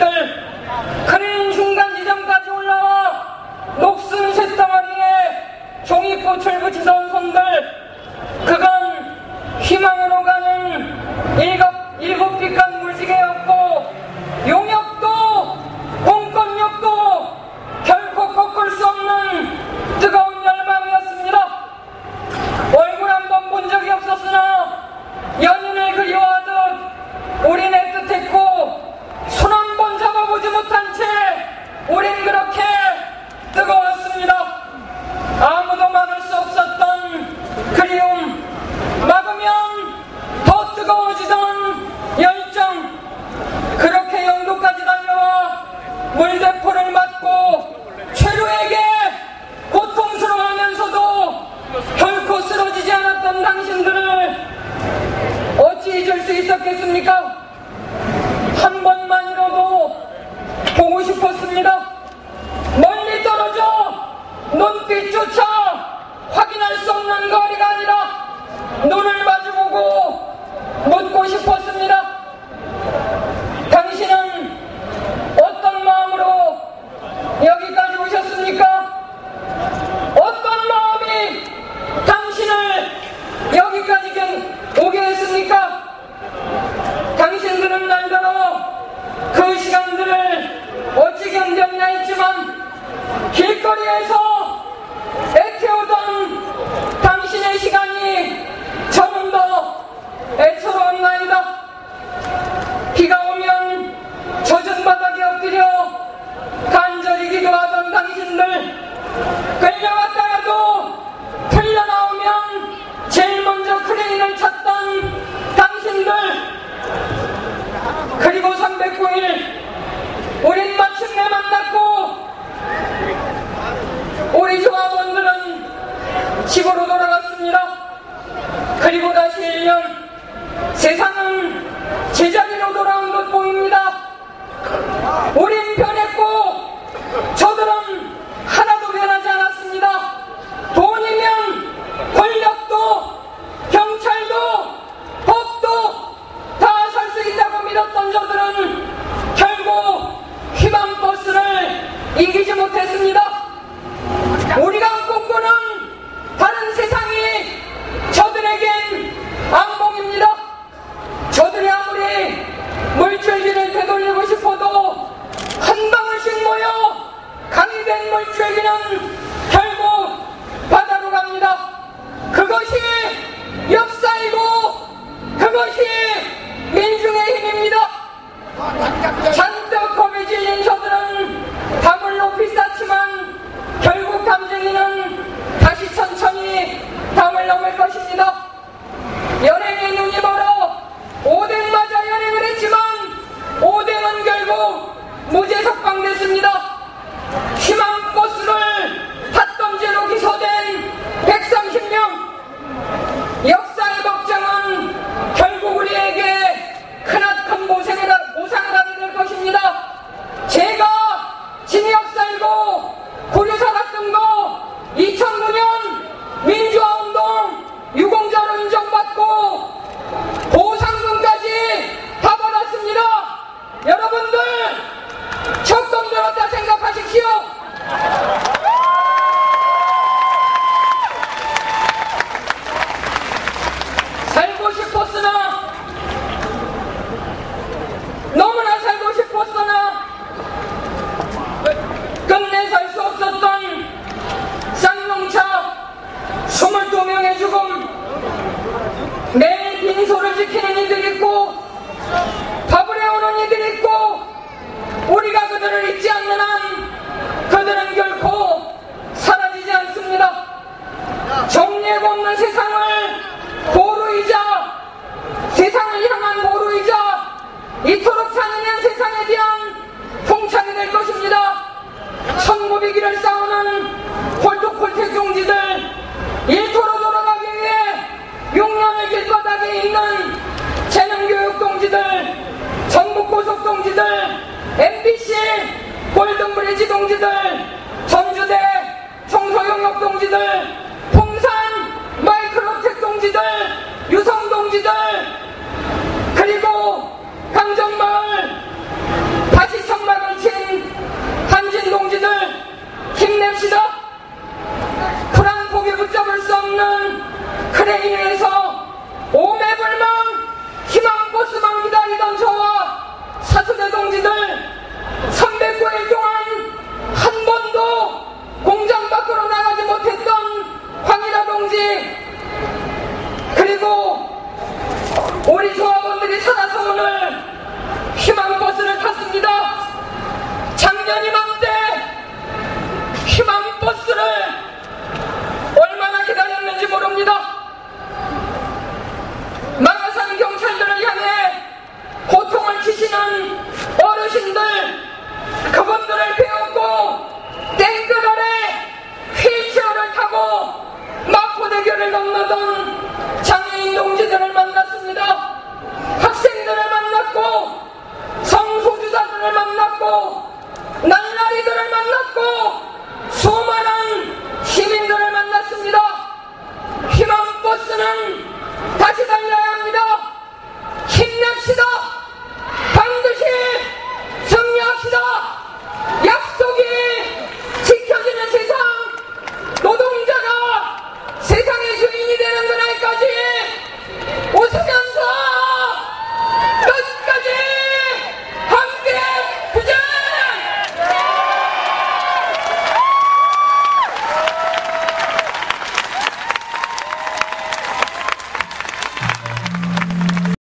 Peter. victory is Hallelujah. 이토록 잔인한 세상에 대한 통찰이 될 것입니다. 천고백기를 싸우는 콜토콜테 종지들 이토록 돌아가기 위해 6년의 길바닥에 있는 재능교육 동지들 전북고속 동지들 MBC 골든브리지 동지들